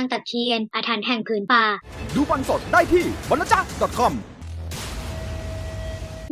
างตะเคียนอาถรรพ์แห่งผืนป่า ดูบอลสดได้ที่บอลจ้า .com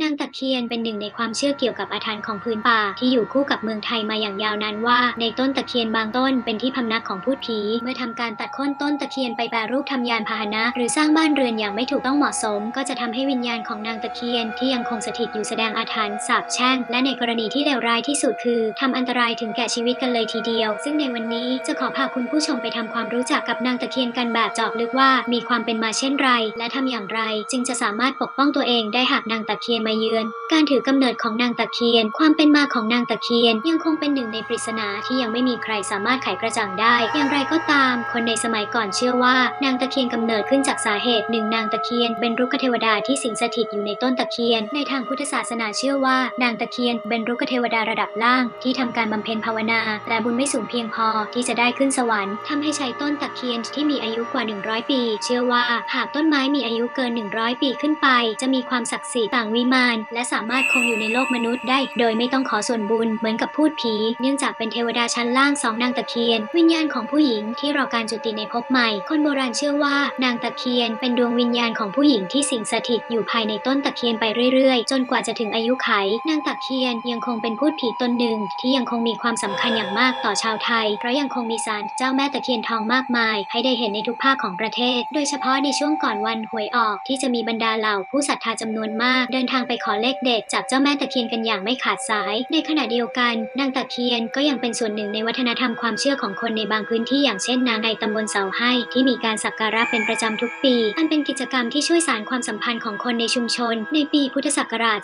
นางตะเคียนเป็นหนึ่งในความเชื่อเกี่ยวกับอาถรรพ์ของพื้นป่าที่อยู่คู่กับเมืองไทยมาอย่างยาวนานว่า ในต้นตะเคียนบางต้นเป็นที่พำนักของพูดผี เมื่อทำการตัดโค่นต้นตะเคียนไปแปรรูปทำยานพาหนะ หรือสร้างบ้านเรือนอย่างไม่ถูกต้องเหมาะสม ก็จะทำให้วิญญาณของนางตะเคียนที่ยังคงสถิตอยู่แสดงอาถรรพ์สาบแช่ง และในกรณีที่เลวร้ายที่สุดคือทำอันตรายถึงแก่ชีวิตกันเลยทีเดียว ซึ่งในวันนี้จะขอพาคุณผู้ชมไปทำความรู้จักกับนางตะเคียนกันแบบเจาะลึกว่า มีความเป็นมาเช่นไร และทำอย่างไร จึงจะสามารถปกป้องตัวเองได้หากนางตะเคียนมาเยือน การถือกำเนิดของนางตะเคียน ความเป็นมาของนางตะเคียนยังคงเป็นหนึ่งในปริศนาที่ยังไม่มีใครสามารถไขกระจ่างได้ อย่างไรก็ตาม คนในสมัยก่อนเชื่อว่า นางตะเคียนกำเนิดขึ้นจากสาเหตุหนึ่งนางตะเคียนเป็นรุกขเทวดาที่สิงสถิตอยู่ในต้นตะเคียน ในทางพุทธศาสนาเชื่อว่า นางตะเคียนเป็นรุกขเทวดาระดับล่าง ที่ทำการบำเพ็ญภาวนาและบุญไม่สูงเพียงพอที่จะได้ขึ้นสวรรค์ทำให้ใช้ต้นตะเคียนที่มีอายุกว่า 100 ปี เชื่อว่าหากต้นไม้มีอายุเกิน 100 ปีขึ้นไป จะมีความศักดิ์สิทธิ์ต่างวิมานและสามารถคงอยู่ในโลกมนุษย์ได้ โดยไม่ต้องขอส่วนบุญเหมือนกับพูดผี เนื่องจากเป็นเทวดาชั้นล่างสองนางตะเคียน วิญญาณของผู้หญิงที่รอการจุติในภพใหม่ คนโบราณเชื่อว่านางตะเคียน เป็นดวงวิญญาณของผู้หญิงที่สิงสถิตอยู่ภายในต้นตะเคียนไปเรื่อยๆ จนกว่าจะถึงอายุไข นางตะเคียนยังคงเป็นพูดผีตนหนึ่งที่ยังคงมีความสำคัญอย่างมากต่อชาวไทย เพราะยังคงมีศาลเจ้าแม่ตะเคียนทองมากมาย ให้ได้เห็นในทุกภาคของประเทศ โดยเฉพาะในช่วงก่อนวันหวยออกที่จะมีบรรดาเหล่าผู้ศรัทธาจำนวนมากเดินทางไปขอเลขเด็ดจากเจ้าแม่ตะเคียนกันอย่างไม่ขาดสาย ในขณะเดียวกัน นางตะเคียนก็ยังเป็นส่วนหนึ่งในวัฒนธรรมความเชื่อของคนในบางพื้นที่อย่างเช่นนางในตำบลเสาให้ที่มีการสักการะเป็นประจำทุกปี อันเป็นกิจกรรมที่ช่วยสานความสัมพันธ์ของคนในชุมชน ในปีพุทธศักราช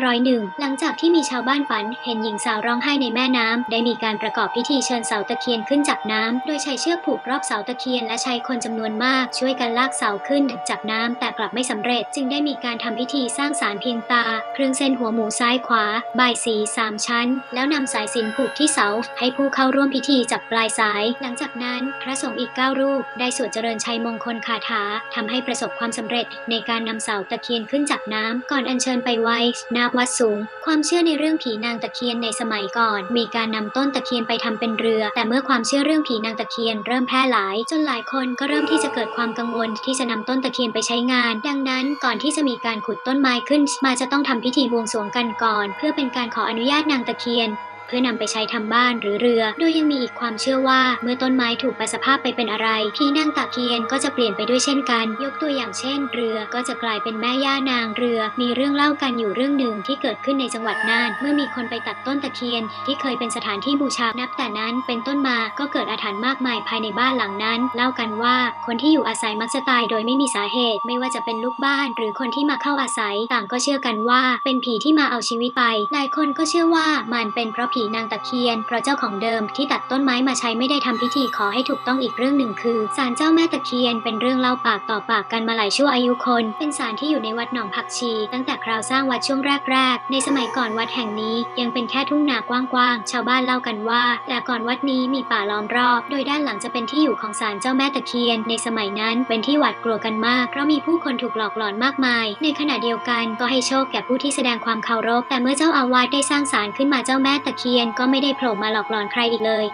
2501 หลังจากที่มีชาวบ้านฝันเห็นหญิงสาวร้องไห้ในแม่น้ำได้มีการประกอบพิธีเชิญเสาตะเคียนขึ้นจากน้ำโดยใช้เชือกผูกรอบเสาตะเคียนและใช้คนจำนวนมาก ช่วยกันลากเสาขึ้นจากน้ำแต่กลับไม่สำเร็จ จึงได้มีการทำพิธีสร้างสารเพียงตา เครื่องเส้นหัวหมูซ้ายขวาบายสีสามชั้น แล้วนำสายสินผูกที่เสา ให้ผู้เข้าร่วมพิธีจับปลายสาย หลังจากนั้นพระสงฆ์อีก 9 รูป ได้สวดเจริญชัยมงคลคาถาทำให้ประสบความสำเร็จในการนำเสาตะเคียนขึ้นจากน้ำก่อนอัญเชิญไปไว้หน้าวัดสูง ความเชื่อในเรื่องผีนางตะเคียนในสมัยก่อน มีการนำต้นตะเคียนไปทำเป็นเรือ แต่เมื่อความเชื่อเรื่องผีนางตะเคียนเริ่มแพร่หลาย จนหลายคนก็เริ่มที่จะเกิดความกังวลที่จะนำต้นตะเคียนไปใช้งาน ดังนั้นก่อนที่จะมีการขุดต้นไม้ขึ้นมาจะต้องทำพิธีบวงสรวงกันก่อน เพื่อเป็นการขออนุญาตนางตะเคียน พื่อนำไปใช้ทำบ้านหรือเรือ โดยยังมีอีกความเชื่อว่าเมื่อต้นไม้ถูกปสภาพไปเป็นอะไรผีนางตะเคียนก็จะเปลี่ยนไปด้วยเช่นกัน ยกตัวอย่างเช่น เรือก็จะกลายเป็นแม่ย่านางเรือ มีเรื่องเล่ากันอยู่เรื่องหนึ่งที่เกิดขึ้นในจังหวัดน่าน เมื่อมีคนไปตัดต้นตะเคียน ที่เคยเป็นสถานที่บูชานับแต่นั้นเป็นต้นมาก็เกิดอาถรรพ์มากมายภายในบ้านหลังนั้น เล่ากันว่าคนที่อยู่อาศัยมักจะตายโดยไม่มีสาเหตุ ไม่ว่าจะเป็นลูกบ้าน หรือคนที่มาเข้าอาศัยต่างก็เชื่อกันว่า เป็นผีที่มาเอาชีวิตไป หลายคนก็เชื่อว่ามันเป็นเพราะผีนางตะเคียน เพราะเจ้าของเดิมที่ตัดต้นไม้มาใช้ไม่ได้ทำพิธีขอให้ถูกต้องอีกเรื่องหนึ่งคือศาลเจ้าแม่ตะเคียนเป็นเรื่องเล่าปากต่อปากกันมาหลายชั่วอายุคน เป็นศาลที่อยู่ในวัดหนองผักชี ตั้งแต่คราวสร้างวัดช่วงแรกๆ ในสมัยก่อนวัดแห่งนี้ยังเป็นแค่ทุ่งนากว้างๆ ชาวบ้านเล่ากันว่า แต่ก่อนวัดนี้มีป่าล้อมรอบ โดยด้านหลังจะเป็นที่อยู่ของศาลเจ้าแม่ตะเคียน ในสมัยนั้นเป็นที่หวาดกลัวกันมาก เพราะมีผู้คนถูกหลอกหลอนมากมาย ในขณะเดียวกันก็ให้โชคแก่ผู้ที่แสดงความเคารพ แต่เมื่อเจ้าอาวาสได้สร้างศาลขึ้นมาเจ้าแม่ตะเทียนก็ไม่ได้โผล่มาหลอกหลอนใครอีกเลย